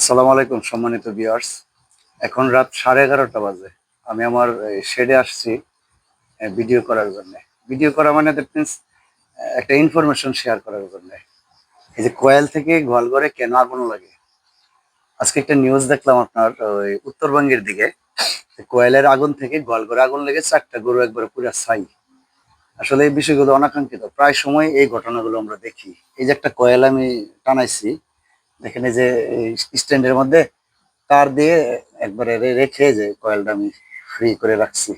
আসসালামু আলাইকুম, সম্মানিত ভিউয়ার্স এখন রাত সাড়ে এগারোটা বাজে। আমি আমার শেডে আসছি ভিডিও করার জন্য। ভিডিও করা মানে দ্যাট মিনস একটা ইনফরমেশন শেয়ার করার জন্য। এই যে কোয়েল থেকে গোয়ালঘরে কেন আগুন লাগে? আজকে একটা নিউজ দেখলাম আপনার, ওই উত্তরবঙ্গের দিকে। কোয়েলের আগুন থেকে গোয়ালঘরে আগুন লেগে চারটা গরু একবারে পুরো ছাই। আসলে এই বিষয়গুলো অনাকাঙ্ক্ষিত। প্রায় সময় এই ঘটনাগুলো আমরা দেখি। এই যে একটা কয়েল আমি টানাইছি এই যে স্ট্যান্ডের মধ্যে তার দিয়ে একবারে রেখে যে কয়েলটা আমি ফ্রি করে রাখছি।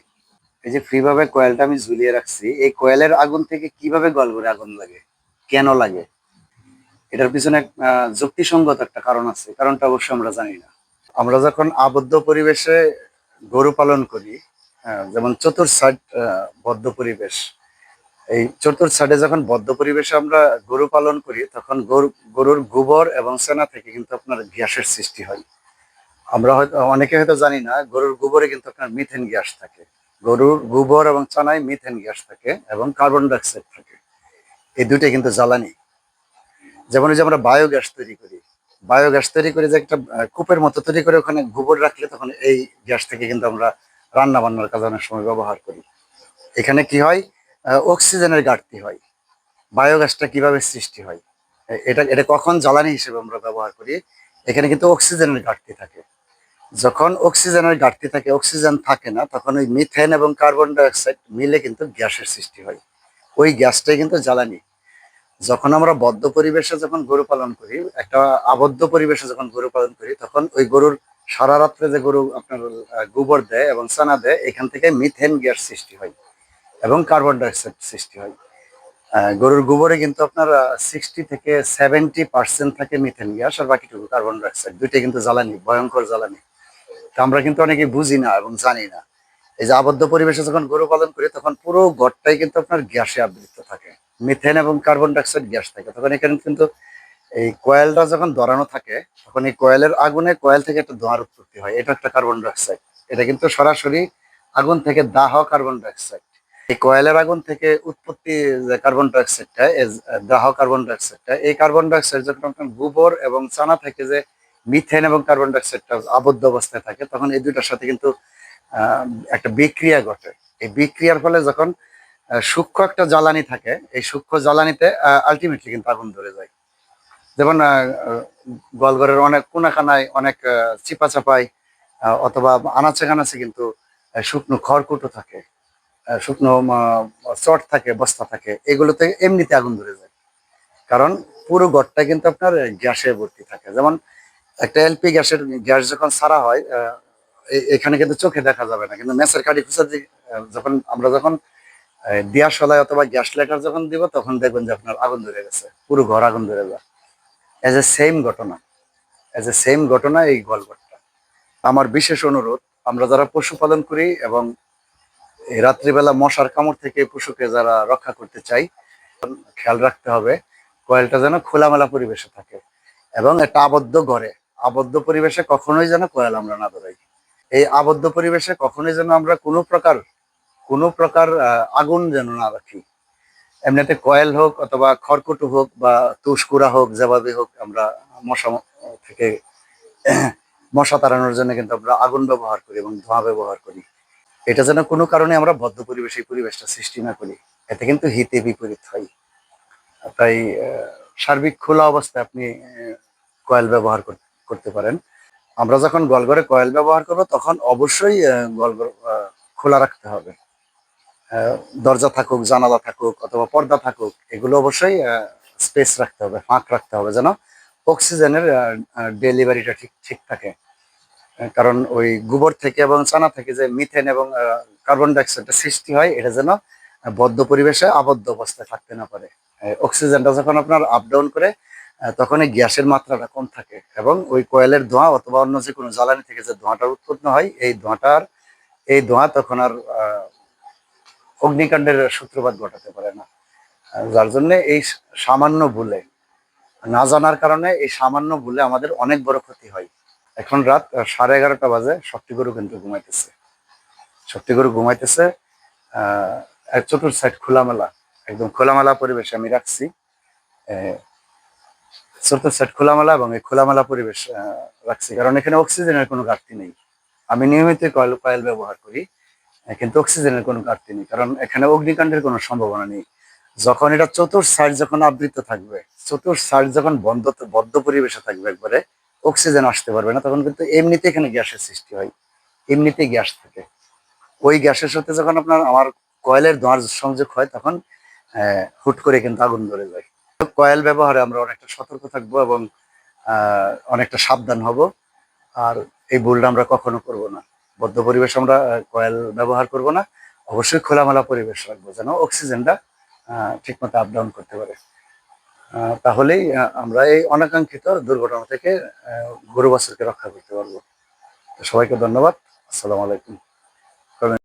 এই যে ফ্রি ভাবে কয়েলটা আমি ঝুলিয়ে রাখছি, এই কয়েলের আগুন থেকে কীভাবে গল করে আগুন লাগে? কেন লাগে? এটার পিছনে যুক্তিসঙ্গত একটা কারণ আছে, কারণটা অবশ্যই আমরা জানি না। আমরা যখন আবদ্ধ পরিবেশে গরু পালন করি যেমন চতুর সাইড বদ্ধ পরিবেশ এই চতুর সাইডে যখন বদ্ধ পরিবেশে আমরা গরু পালন করি, তখন গরু, গরুর গোবর এবং সেনা থেকে কিন্তু আপনার গ্যাসের সৃষ্টি হয়। আমরা হয়তো, অনেকে হয়তো জানি না, গরুর গোবরে কিন্তু আপনার মিথেন গ্যাস থাকে। গরুর গোবর এবং চানায় মিথেন গ্যাস থাকে এবং কার্বন ডাইঅক্সাইড থাকে। এই দুইটাই কিন্তু জ্বালানি। যেমন যে আমরা বায়োগ্যাস তৈরি করি। বায়োগ্যাস তৈরি করে যে একটা কূপের মতো তৈরি করে ওখানে গোবর রাখলে তখন এই গ্যাস থেকে কিন্তু আমরা রান্না বান্নার কাজে অনেক সময় ব্যবহার করি। এখানে কি হয়? অক্সিজেনের ঘাটতি হয়, বায়োগ্যাসটা কীভাবে সৃষ্টি হয় এটা এটা কখন জ্বালানি হিসেবে আমরা ব্যবহার করি, এখানে কিন্তু অক্সিজেনের ঘাটতি থাকে। যখন অক্সিজেনের ঘাটতি থাকে, অক্সিজেন থাকে না, তখন ওই মিথেন এবং কার্বন ডাইঅক্সাইড মিলে কিন্তু গ্যাসের সৃষ্টি হয়। ওই গ্যাসটাই কিন্তু জ্বালানি। যখন আমরা বদ্ধ পরিবেশে যখন গরু পালন করি, একটা আবদ্ধ পরিবেশে যখন গরু পালন করি, তখন ওই গরুর সারা রাত্রে যে গরু আপনার গোবর দেয় এবং চানা দেয়, এখান থেকে মিথেন গ্যাস সৃষ্টি হয়। এবং কার্বন ডাইঅক্সাইড সৃষ্টি হয়। গরুর গোবরে কিন্তু আপনার সিক্সটি থেকে সেভেন্টি পার্সেন্ট থাকে মিথেন গ্যাস আর বাকিটুকু কার্বন ডাইঅক্সাইড দুইটাই কিন্তু জ্বালানি, ভয়ঙ্কর জ্বালানি। তা আমরা কিন্তু অনেকে বুঝি না এবং জানি না। এই যে আবদ্ধ পরিবেশে যখন গরু পালন করি, তখন পুরো ঘরটাই কিন্তু আপনার গ্যাসে আবৃত থাকে। মিথেন এবং কার্বন ডাইঅক্সাইড গ্যাস থাকে। তখন এখানে কিন্তু এই কয়েলটা যখন ধরানো থাকে, তখন এই কয়েলের আগুনে কয়েল থেকে একটা ধোঁয়ার উৎপত্তি হয়। এটা একটা কার্বন ডাইঅক্সাইড এটা কিন্তু সরাসরি আগুন থেকে দাহ কার্বন ডাইঅক্সাইড এই কয়েলের আগুন থেকে উৎপত্তি যে কার্বন ডাইঅক্সাইডটা দাহ কার্বন ডাইঅক্সাইডটা এই কার্বন ডাইঅক্সাইড যখন গোবর এবং চানা থেকে যে মিথেন এবং কার্বন ডাইঅক্সাইডটা আবদ্ধ অবস্থায় থাকে, তখন এই দুইটার সাথে কিন্তু একটা বিক্রিয়া ঘটে। এই বিক্রিয়ার ফলে যখন সূক্ষ্ম একটা জ্বালানি থাকে, এই সূক্ষ্ম জ্বালানিতে আলটিমেটলি কিন্তু আগুন ধরে যায়। যেমন গোয়ালঘরের অনেক কোনাখানায় অনেক চিপা চাপাই অথবা আনাচে কানাচে কিন্তু শুকনো খড়কুটো থাকে। শুকনো চট থাকে, বস্তা থাকে, এগুলোতে এমনিতে আগুন ধরে যায়। কারণ পুরো ঘরটা কিন্তু আপনার গ্যাসে ভর্তি থাকে। যেমন একটা এলপি গ্যাসের গ্যাস যখন ছাড়া হয় এখানে কিন্তু চোখে দেখা যাবে না। কিন্তু মেসের কাঠি খুঁজা যখন আমরা যখন দিয়া সলায় অথবা গ্যাস লাইটার যখন দিব, তখন দেখবেন যে আপনার আগুন ধরে গেছে। পুরো ঘর আগুন ধরে যায়। এজ এ সেম ঘটনা এজ এ সেম ঘটনা এই গল্পটা আমার বিশেষ অনুরোধ, আমরা যারা পশুপালন করি এবং রাত্রিবেলা মশার কামড় থেকে পশুকে যারা রক্ষা করতে চাই, খেয়াল রাখতে হবে। কয়েলটা যেন খোলামেলা পরিবেশে থাকে এবং একটা আবদ্ধ ঘরে। আবদ্ধ পরিবেশে কখনোই যেন কয়েল আমরা না ধরাই। এই আবদ্ধ পরিবেশে কখনোই যেন আমরা কোনো প্রকার কোনো প্রকার আগুন যেন না রাখি। এমনিতে কয়েল হোক অথবা খড়কুটো হোক বা তুষকুড়া হোক, যেভাবে হোক আমরা মশা থেকে মশা তাড়ানোর জন্য কিন্তু আমরা আগুন ব্যবহার করি এবং ধোঁয়া ব্যবহার করি। এটা যেন কোনো কারণে আমরা বদ্ধ পরিবেশে এই পরিবেশটা সৃষ্টি না করি এতে কিন্তু হিতে বিপরীত হয়। তাই সার্বিক খোলা অবস্থায় আপনি কয়েল ব্যবহার কর- করতে পারেন। আমরা যখন গলঘরে কয়েল ব্যবহার করব তখন অবশ্যই আহ, খোলা রাখতে হবে। দরজা থাকুক জানালা থাকুক অথবা পর্দা থাকুক এগুলো অবশ্যই স্পেস রাখতে হবে ফাঁক রাখতে হবে যেন অক্সিজেনের ডেলিভারিটা ঠিক ঠিক থাকে। কারণ ওই গোবর থেকে এবং চানা থেকে যে মিথেন এবং কার্বন ডাইঅক্সাইডের সৃষ্টি হয়, এটা যেন বদ্ধ পরিবেশে আবদ্ধ অবস্থায় থাকতে না পারে। অক্সিজেনটা যখন আপনার আপ ডাউন করে তখন এই গ্যাসের মাত্রাটা কম থাকে এবং ওই কয়েলের ধোঁয়া অথবা অন্য যে কোনো জ্বালানি থেকে যে ধোঁয়াটা উৎপন্ন হয়, এই ধোঁয়াটার, এই ধোঁয়া তখন আর অগ্নিকাণ্ডের সূত্রপাত ঘটাতে পারে না। যার জন্য এই সামান্য ভুলে, না জানার কারণে এই সামান্য ভুলে আমাদের অনেক বড় ক্ষতি হয়। এখন রাত সাড়ে এগারোটা বাজে শক্তি গরু কিন্তু ঘুমাইতেছে। শক্তি ঘুমাইতেছে, আহ চতুর সাইড খোলামেলা, একদম খোলামেলা পরিবেশে আমি রাখছি। চতুর্থ সাইড খোলামেলা এবং এই খোলামেলা পরিবেশ রাখছি। কারণ এখানে অক্সিজেনের কোনো ঘাটতি নেই। আমি নিয়মিত কয়েল কয়েল ব্যবহার করি কিন্তু অক্সিজেনের কোনো ঘাটতি নেই। কারণ এখানে অগ্নিকাণ্ডের কোনো সম্ভাবনা নেই। যখন এটা চতুর্থ সাইড যখন আবৃত থাকবে চতুর্থ সাইড যখন বন্ধ, বদ্ধ পরিবেশে থাকবে একবারে অক্সিজেন আসতে পারবে না, তখন কিন্তু এমনিতে এখানে গ্যাসের সৃষ্টি হয়। এমনিতেই গ্যাস থাকে। ওই গ্যাসের সাথে যখন আপনার আমার কয়েলের ধোঁয়ার সংযোগ হয়, তখন হুট করে কিন্তু আগুন ধরে যায়। কয়েল ব্যবহারে আমরা অনেকটা সতর্ক থাকব এবং অনেকটা সাবধান হব। আর এই ভুলটা আমরা কখনো করব না। বদ্ধ পরিবেশ আমরা কয়েল ব্যবহার করব না। অবশ্যই খোলামেলা পরিবেশ রাখব যেন অক্সিজেনটা ঠিকমতো আপ ডাউন করতে পারে। তাহলেই আমরা এই অনাকাঙ্ক্ষিত দুর্ঘটনা থেকে গরু রক্ষা করতে পারব। সবাইকে ধন্যবাদ। আসসালামু আলাইকুম।